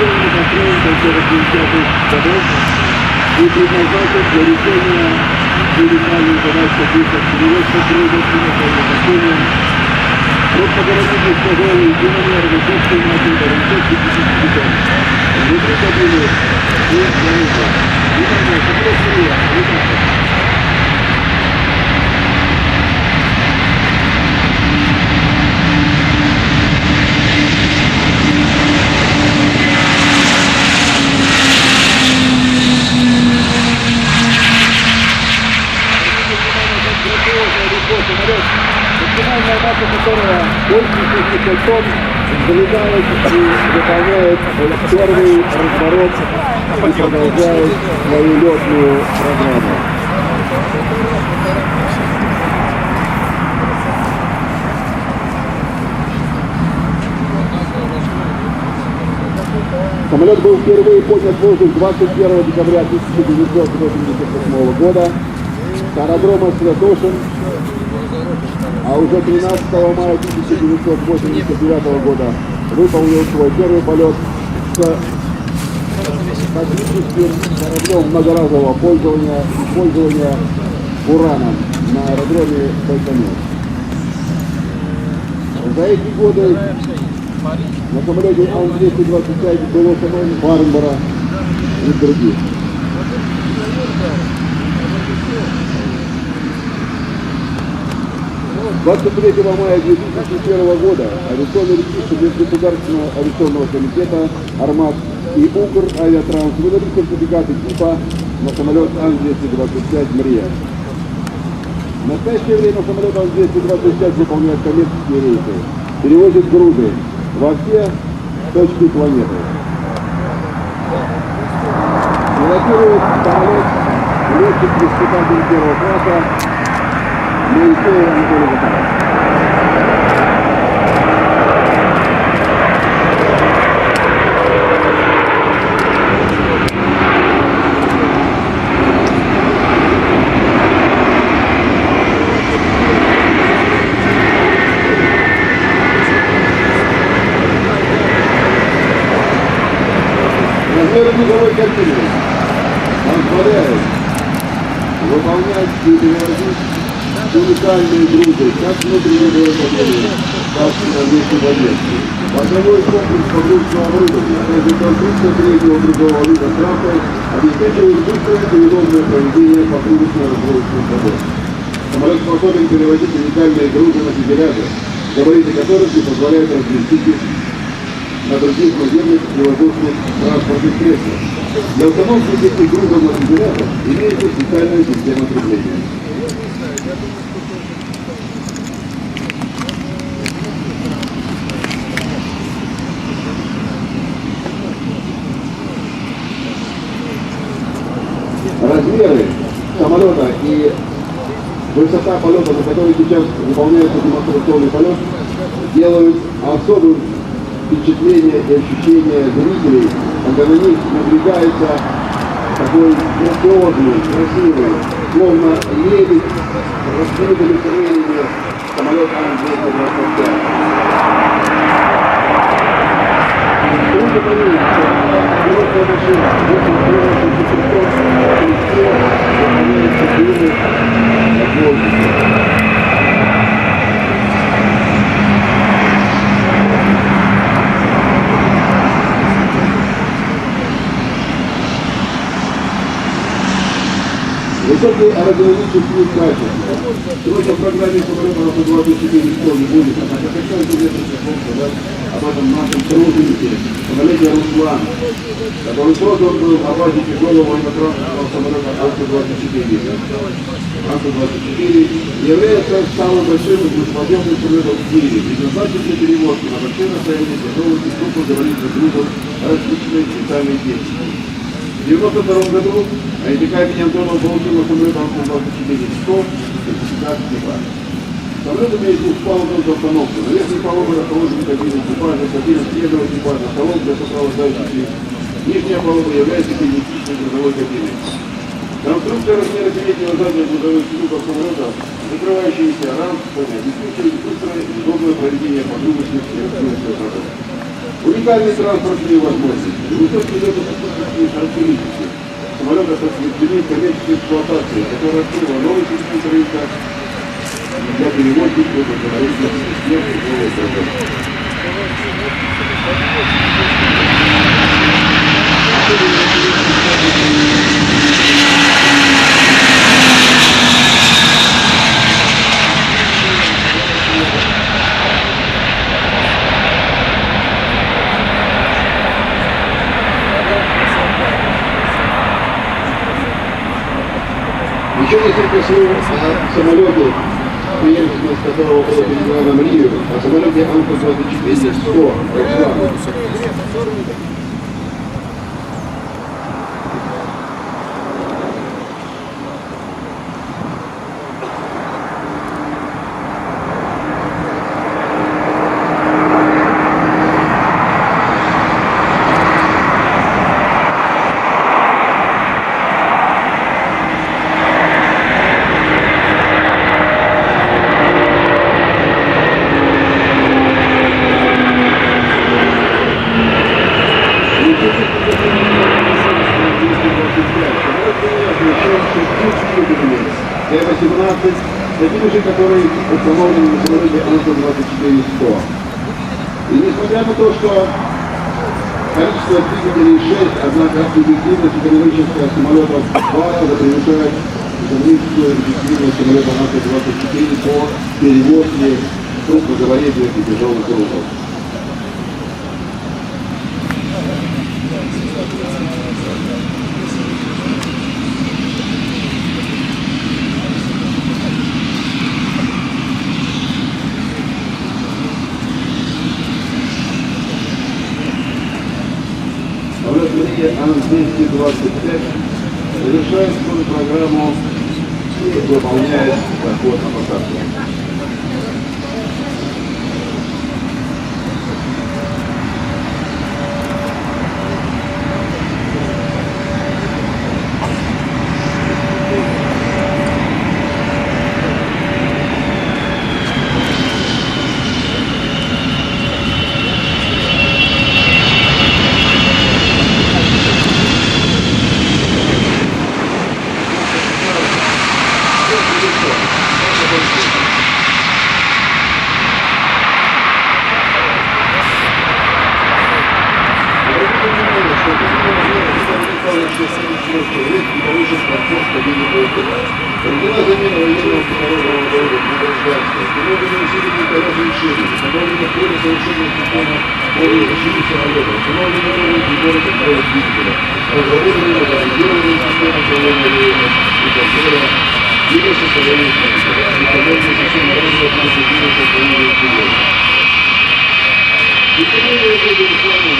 1940-х годов и предназначен для решения уникальных задач таких как перевозка грузов и назначения от пограничных тяжелой инженерной разработки на 150 тонн. Внутри кабины и граница. Внимание, самолет Сирия, летает. Максимальная масса, которая больше 60 тонн, залетает и выполняет первый разворот и продолжает свою летную программу. Самолет был впервые поднят в воздух 21 декабря 1988 года с аэродрома Святошин, а уже 13 мая 1989 года выполнил свой первый полет кораблем многоразового пользования, использования ураном на аэродроме Байконур. За эти годы на самолете Ан-225 было установлено Барнбора и других. 23 мая 2001 года авиационный регистр Межгосударственного авиационного комитета «Армат» и «Укр Авиатранс» выдали сертификаты типа на самолет Ан-225 «Мрия». В настоящее время самолет Ан-225 выполняет коммерческие рейсы, перевозит грузы во все точки планеты. Пилотирует самолет летчик-испытатель первого класса Размер грузовой кабины позволяет выполнять и перевозить уникальные грузы, как внутреннего кабины, так и на месте поездки. Бортовой комплекс погрузочного оборудования, а также конструкция среднего грузового вида трапа обеспечивает быстрое и удобное проведение погрузочно-разгрузочных работ. Самолет способен перевозить уникальные грузы на фюзеляже, габариты которых не позволяют разместить их на других наземных и воздушных транспортных средствах. Для установки этих грузов на фюзеляже имеется специальная система крепления. Размеры самолета и высота полета, на которой сейчас выполняется демонстрационный полет, делают особым впечатление и ощущение зрителей, когда на них надвигается такой грациозный, красивый, словно лебедь раскрытыми крыльями самолет Ан-225. Трудно поверить, что пилотная машина, очень сложная, и все выполняется длинных в воздухе. Высокий аэродинамический качество. Сегодня в программе самолета на 24 100 не будет, однако хочу интересно числом сказать об этом нашем труднике, самолете «Руслан», который создан был на базе тяжелого военно-транспортного самолета Ан-24. Ан-24 является самым большим грузоподъемным самолетом в мире, предназначен для перевозки на большое расстояние тяжелых и крупногабаритных грузов различной специальной техники. В 1992 году АИТК имени Антонова получил на самолет Ан-24-100 сертификат типа. Самолет имеет двухпалубную установку. На верхней палубе расположены кабины экипажа, кабина следового экипажа, салон для сопровождающих. Нижняя палуба является герметичной грузовой кабиной. Конструкция размера переднего заднего грузовых люков самолета, закрывающиеся рампами, обеспечивает быстрое и удобное проведение погрузочных и разгрузочных работ. Уникальные транспортные возможности, высокие летно-пассажирские характеристики, самолета со сведены коммерческой эксплуатации, которая открыла новый сегмент рынка. Для перевозчиков международных систем и несколько слов о самолете, преемственность которого была передана Рио, о самолете Ан-24-100, Роксана. Т-18, такими же, которые установлены на самолете Ан-124-100. И несмотря на то, что количество двигателей 6, однако эффективность в два раза превышает экономическую эффективность самолета АН-124 по перевозке крупногабаритных и тяжелых грузов. Самолет Мрия Ан-225 завершает свою программу и выполняет заход на посадку. Установлена более совершенная система более защиты самолета. Установлены новые приборы контроля двигателя. Разработаны модернизированные системы управления рейсом и контроля видеосостояния двигателя. Установлена система раннего предупреждения состояния двигателя. Исполнение года реклама продолжается